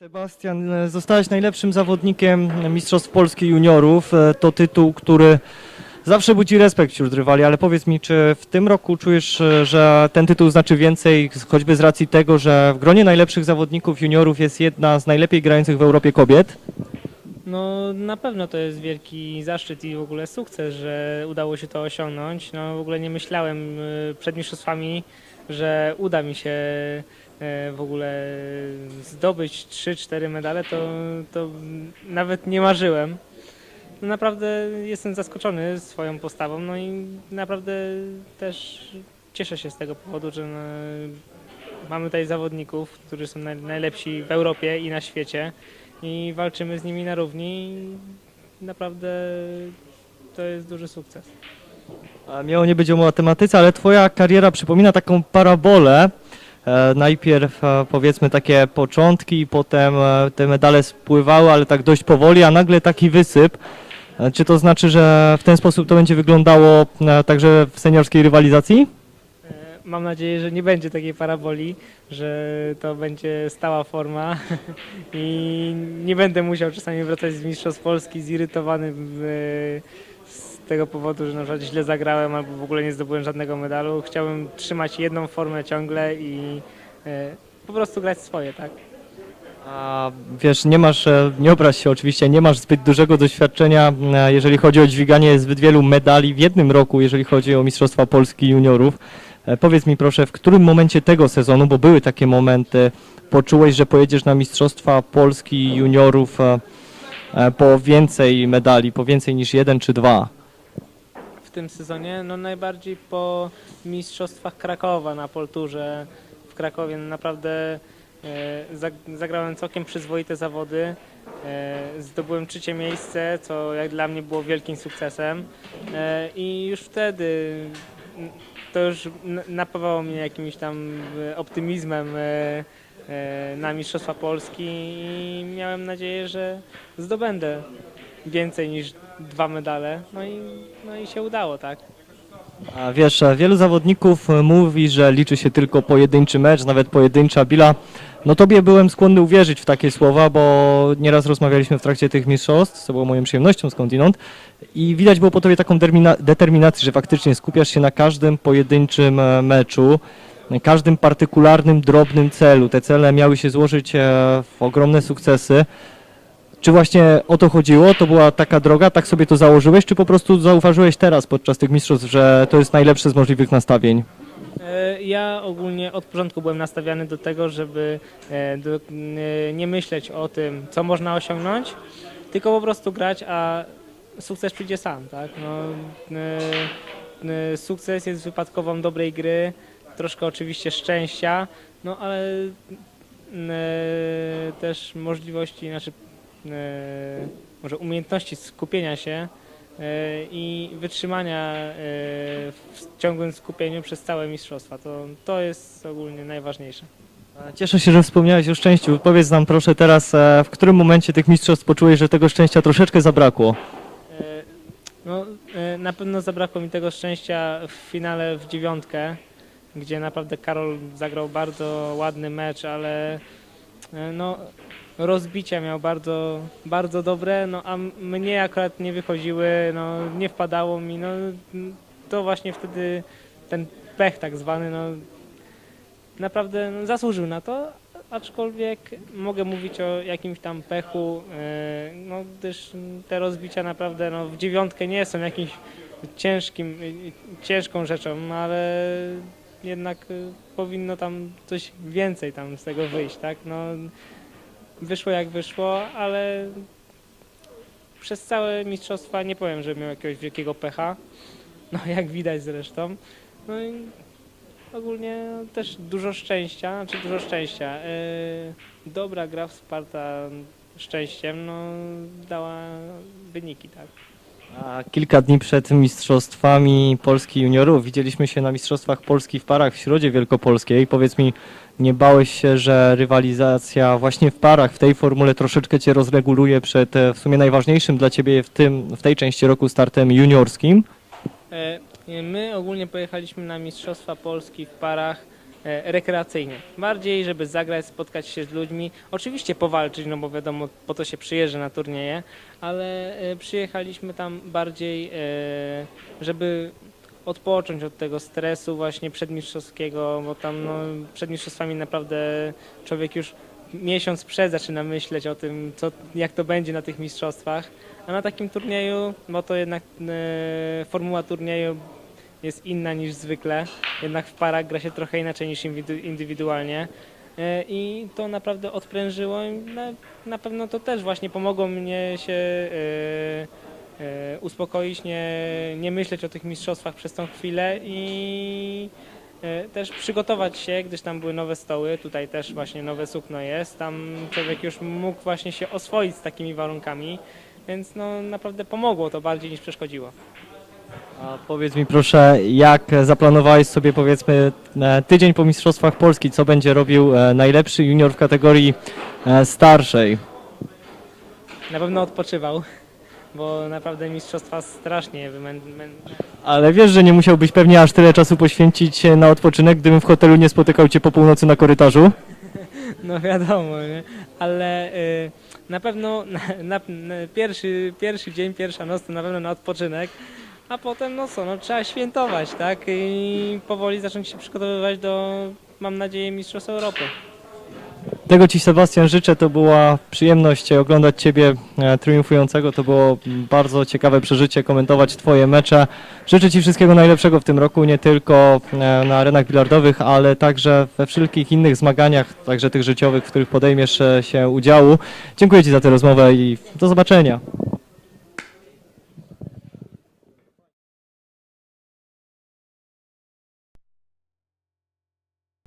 Sebastian, e, zostałeś najlepszym zawodnikiem Mistrzostw Polski Juniorów. E, To tytuł, który zawsze budzi respekt wśród rywali, ale powiedz mi, czy w tym roku czujesz, e, że ten tytuł znaczy więcej, choćby z racji tego, że w gronie najlepszych zawodników juniorów jest jedna z najlepiej grających w Europie kobiet? No na pewno to jest wielki zaszczyt i w ogóle sukces, że udało się to osiągnąć. No w ogóle nie myślałem przed mistrzostwami, że uda mi się w ogóle zdobyć 3-4 medale, to, to nawet nie marzyłem. No, naprawdę jestem zaskoczony swoją postawą, no i naprawdę też cieszę się z tego powodu, że no, mamy tutaj zawodników, którzy są naj, najlepsi w Europie i na świecie i walczymy z nimi na równi. Naprawdę to jest duży sukces. Miało nie być o matematyce, ale twoja kariera przypomina taką parabolę. E, najpierw e, powiedzmy takie początki, potem e, te medale spływały, ale tak dość powoli, a nagle taki wysyp. Czy to znaczy, że w ten sposób to będzie wyglądało także w seniorskiej rywalizacji? Mam nadzieję, że nie będzie takiej paraboli, że to będzie stała forma i nie będę musiał czasami wracać z Mistrzostw Polski zirytowany z tego powodu, że na przykład źle zagrałem albo w ogóle nie zdobyłem żadnego medalu. Chciałbym trzymać jedną formę ciągle i e, po prostu grać swoje, tak? A wiesz, nie masz, e, nie obraź się oczywiście, nie masz zbyt dużego doświadczenia, e, jeżeli chodzi o dźwiganie zbyt wielu medali w jednym roku, jeżeli chodzi o Mistrzostwa Polski juniorów. Powiedz mi proszę, w którym momencie tego sezonu, bo były takie momenty, poczułeś, że pojedziesz na Mistrzostwa Polski juniorów po więcej medali, po więcej niż jeden czy dwa? W tym sezonie? No najbardziej po mistrzostwach Krakowa na Polturze w Krakowie. No, Naprawdę e, zag- zagrałem całkiem przyzwoite zawody. E, zdobyłem trzecie miejsce, co jak dla mnie było wielkim sukcesem. E, I już wtedy to już napawało mnie jakimś tam optymizmem na Mistrzostwa Polski i miałem nadzieję, że zdobędę więcej niż dwa medale. No i, no i się udało, tak. A wiesz, wielu zawodników e, mówi, że liczy się tylko pojedynczy mecz, nawet pojedyncza bila. No tobie byłem skłonny uwierzyć w takie słowa, bo nieraz rozmawialiśmy w trakcie tych mistrzostw, co było moją przyjemnością skądinąd i widać było po tobie taką determinację, że faktycznie skupiasz się na każdym pojedynczym e, meczu, na każdym partykularnym, drobnym celu. Te cele miały się złożyć e, w ogromne sukcesy. Czy właśnie o to chodziło? To była taka droga, tak sobie to założyłeś, czy po prostu zauważyłeś teraz podczas tych mistrzostw, że to jest najlepsze z możliwych nastawień? E, Ja ogólnie od początku byłem nastawiony do tego, żeby e, e, nie myśleć o tym, co można osiągnąć, tylko po prostu grać, a sukces przyjdzie sam, tak? No, sukces jest wypadkową dobrej gry, troszkę oczywiście szczęścia, no ale też możliwości, znaczy może umiejętności skupienia się e, i wytrzymania e, w ciągłym skupieniu przez całe mistrzostwa. To, to jest ogólnie najważniejsze. Cieszę się, że wspomniałeś o szczęściu. Powiedz nam proszę teraz, e, w którym momencie tych mistrzostw poczułeś, że tego szczęścia troszeczkę zabrakło? E, No, e, na pewno zabrakło mi tego szczęścia w finale w dziewiątkę, gdzie naprawdę Karol zagrał bardzo ładny mecz, ale e, no, rozbicia miał bardzo, bardzo dobre, no, a mnie akurat nie wychodziły, no, nie wpadało mi. No, to właśnie wtedy ten pech tak zwany, no, naprawdę no, zasłużył na to, aczkolwiek mogę mówić o jakimś tam pechu, e, no, gdyż te rozbicia naprawdę no, w dziewiątkę nie są jakimś ciężkim, e, ciężką rzeczą, no, ale jednak e, powinno tam coś więcej tam z tego wyjść, tak? No, wyszło jak wyszło, ale przez całe mistrzostwa nie powiem, że miał jakiegoś wielkiego pecha, no jak widać zresztą. No i ogólnie też dużo szczęścia, znaczy dużo szczęścia. Yy, dobra gra wsparta szczęściem, no dała wyniki, tak. A kilka dni przed mistrzostwami Polski juniorów widzieliśmy się na mistrzostwach Polski w parach w Środzie Wielkopolskiej. Powiedz mi, nie bałeś się, że rywalizacja właśnie w parach w tej formule troszeczkę cię rozreguluje przed e, w sumie najważniejszym dla ciebie w, tym, w tej części roku startem juniorskim? E, My ogólnie pojechaliśmy na Mistrzostwa Polski w parach rekreacyjnie. Bardziej, żeby zagrać, spotkać się z ludźmi. Oczywiście powalczyć, no bo wiadomo, po to się przyjeżdża na turnieje, ale e, przyjechaliśmy tam bardziej, e, żeby odpocząć od tego stresu właśnie przedmistrzowskiego, bo tam no, przed mistrzostwami naprawdę człowiek już miesiąc przed zaczyna myśleć o tym, co, jak to będzie na tych mistrzostwach. A na takim turnieju, bo to jednak e, formuła turnieju jest inna niż zwykle, jednak w parach gra się trochę inaczej niż indywidualnie. E, I to naprawdę odprężyło i na, pewno to też właśnie pomogło mnie się e, e, uspokoić, nie, nie myśleć o tych mistrzostwach przez tą chwilę i też przygotować się, gdyż tam były nowe stoły, tutaj też właśnie nowe sukno jest, tam człowiek już mógł właśnie się oswoić z takimi warunkami, więc no naprawdę pomogło to bardziej niż przeszkodziło. A powiedz mi proszę, jak zaplanowałeś sobie powiedzmy e, tydzień po Mistrzostwach Polski, co będzie robił e, najlepszy junior w kategorii e, starszej? Na pewno odpoczywał, bo naprawdę mistrzostwa strasznie wymę... mę- Ale wiesz, że nie musiałbyś pewnie aż tyle czasu poświęcić na odpoczynek, gdybym w hotelu nie spotykał cię po północy na korytarzu? No wiadomo, nie? ale y, na pewno na, na, na pierwszy, pierwszy dzień, pierwsza noc to na pewno na odpoczynek, a potem no co, no trzeba świętować, tak? I powoli zacząć się przygotowywać do, mam nadzieję, Mistrzostw Europy. Tego Ci Sebastian życzę, to była przyjemność oglądać Ciebie e, triumfującego, to było bardzo ciekawe przeżycie, komentować Twoje mecze. Życzę Ci wszystkiego najlepszego w tym roku, nie tylko e, na arenach bilardowych, ale także we wszelkich innych zmaganiach, także tych życiowych, w których podejmiesz e, się udziału. Dziękuję Ci za tę rozmowę i do zobaczenia.